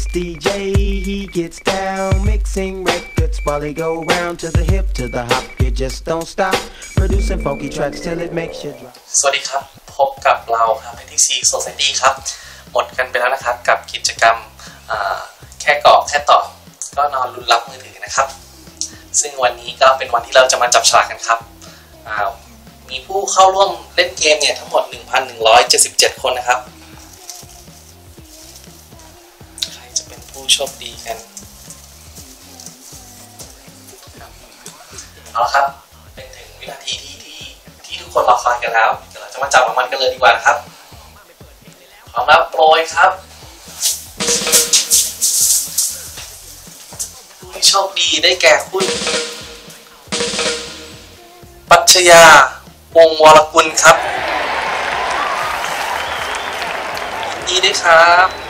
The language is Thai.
This DJ, he gets down, mixing records while he go round to the hip, to the hop. You just don't stop, producing funky tracks till it makes you drop. สวัสดีครับ พบกับเราครับ NTC Society ครับ หมดกันไปแล้วนะครับ กับกิจกรรมแค่กรอกแค่ตอบก็นอนลุ้นรับมือถือนะครับ ซึ่งวันนี้ก็เป็นวันที่เราจะมาจับฉลากกันครับ มีผู้เข้าร่วมเล่นเกมเนี่ยทั้งหมด 1,177 คนนะครับ ผู้โชคดีกันเอาละครับ เป็นถึงวินาทีที่ที่ที่ทุกคนรอคอยกันแล้วเดี๋ยวเราจะมาจับรางวัลกันเลยดีกว่าครับพร้อมแล้วโปรยครับผู้ที่โชคดีได้แก่คุณปัชญาวงวรกุลครับยินดีด้วยครับ